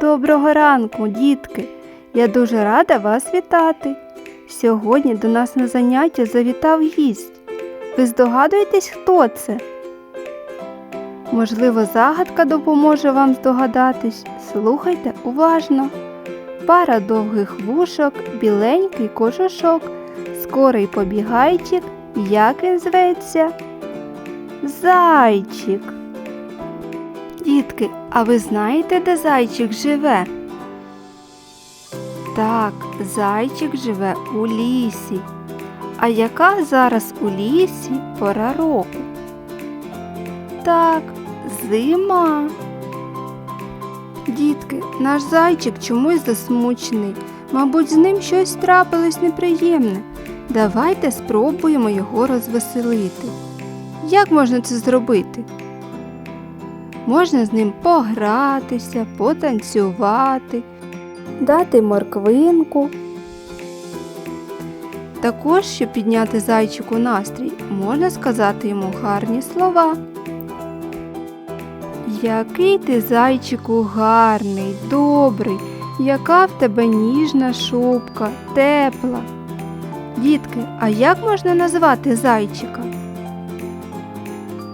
Доброго ранку, дітки! Я дуже рада вас вітати. Сьогодні до нас на заняття завітав гість. Ви здогадуєтесь, хто це? Можливо, загадка допоможе вам здогадатись. Слухайте уважно. Пара довгих вушок, біленький кожушок, скорий побігайчик. Як він зветься? Зайчик. Дітки, а ви знаєте, де зайчик живе? Так, зайчик живе у лісі. А яка зараз у лісі пора року? Так, зима. Дітки, наш зайчик чомусь засмучений. Мабуть, з ним щось трапилось неприємне. Давайте спробуємо його розвеселити. Як можна це зробити? Можна з ним погратися, потанцювати, дати морквинку. Також, щоб підняти зайчику настрій, можна сказати йому гарні слова. Який ти зайчику гарний, добрий, яка в тебе ніжна шубка, тепла. Дітки, а як можна назвати зайчика?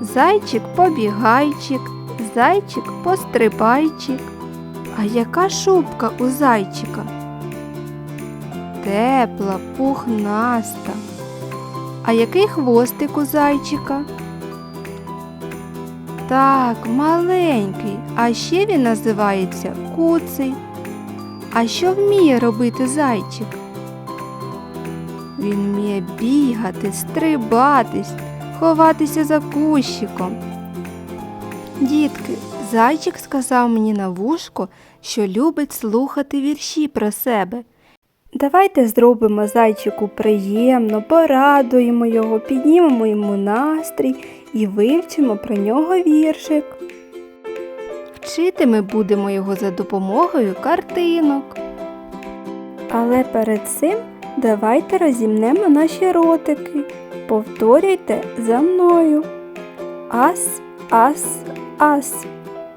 Зайчик побігайчик, зайчик пострибайчик. А яка шубка у зайчика? Тепла, пухнаста. А який хвостик у зайчика? Так, маленький, а ще він називається куций. А що вміє робити зайчик? Він вміє бігати, стрибатись, ховатися за кущиком. Дітки, зайчик сказав мені на вушко, що любить слухати вірші про себе. Давайте зробимо зайчику приємно, порадуємо його, піднімемо йому настрій і вивчимо про нього віршик. Вчити ми будемо його за допомогою картинок. Але перед цим давайте розімнемо наші ротики. Повторюйте за мною. Ас, ас, ас.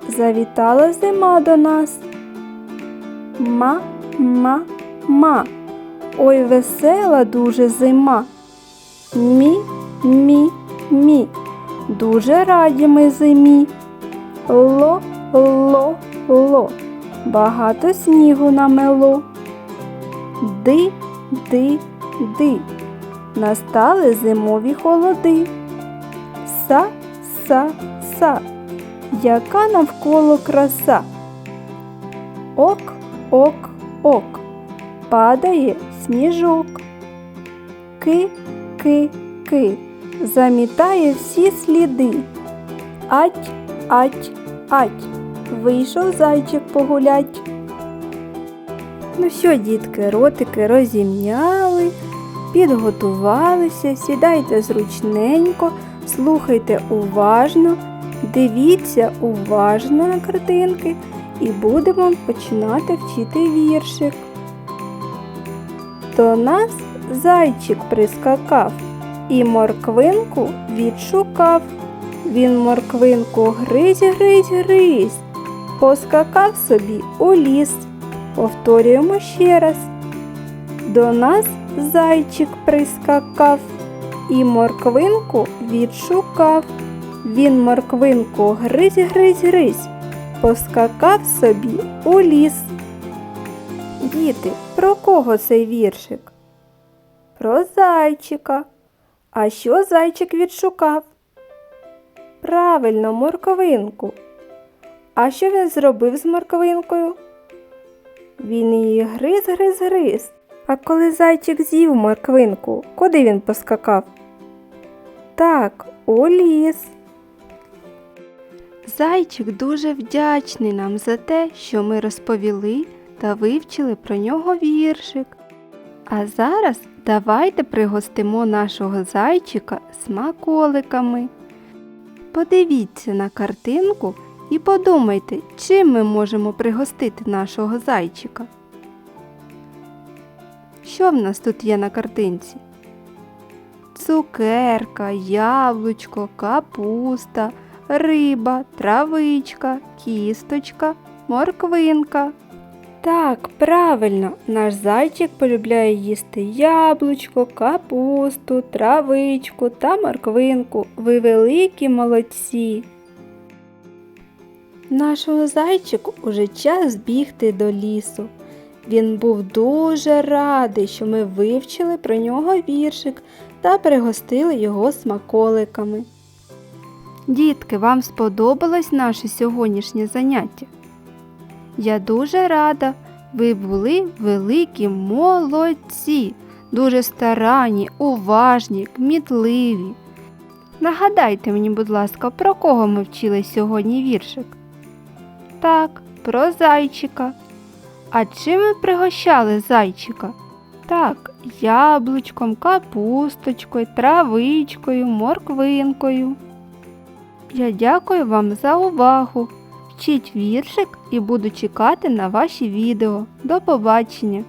Завітала зима до нас. Ма, ма, ма. Ой, весела дуже зима. Мі, мі, мі. Дуже раді ми зимі. Ло, ло, ло. Багато снігу намело. Ди, ди, ди. Настали зимові холоди. Са, са, са. Яка навколо краса. Ок, ок, ок. Падає сніжок. Ки, ки, ки. Замітає всі сліди. Ать, ать, ать. Вийшов зайчик погулять. Ну що, дітки, ротики розімняли, підготувалися, сідайте зручненько, слухайте уважно, дивіться уважно на картинки і будемо починати вчити віршик. До нас зайчик прискакав і морквинку відшукав. Він морквинку гризь, гризь, гризь, поскакав собі у ліс. Повторюємо ще раз. До нас зайчик прискакав і морквинку відшукав. Він морквинку гризь, гризь, гризь, поскакав собі у ліс. Діти, про кого цей віршик? Про зайчика. А що зайчик відшукав? Правильно, морквинку. А що він зробив з морквинкою? Він її гриз, гриз, гриз. А коли зайчик з'їв морквинку, куди він поскакав? Так, у ліс. Зайчик дуже вдячний нам за те, що ми розповіли та вивчили про нього віршик. А зараз давайте пригостимо нашого зайчика смаколиками. Подивіться на картинку і подумайте, чим ми можемо пригостити нашого зайчика. Що в нас тут є на картинці? Цукерка, яблучко, капуста, риба, травичка, кісточка, морквинка. Так, правильно, наш зайчик полюбляє їсти яблучко, капусту, травичку та морквинку. Ви великі молодці. Нашого зайчику уже час бігти до лісу. Він був дуже радий, що ми вивчили про нього віршик та пригостили його смаколиками. Дітки, вам сподобалось наше сьогоднішнє заняття? Я дуже рада. Ви були великі молодці, дуже старанні, уважні, кмітливі. Нагадайте мені, будь ласка, про кого ми вчили сьогодні віршик? Так, про зайчика. А чим ми пригощали зайчика? Так, яблучком, капусточкою, травичкою, морквинкою. Я дякую вам за увагу. Вчіть віршик і буду чекати на ваші відео. До побачення!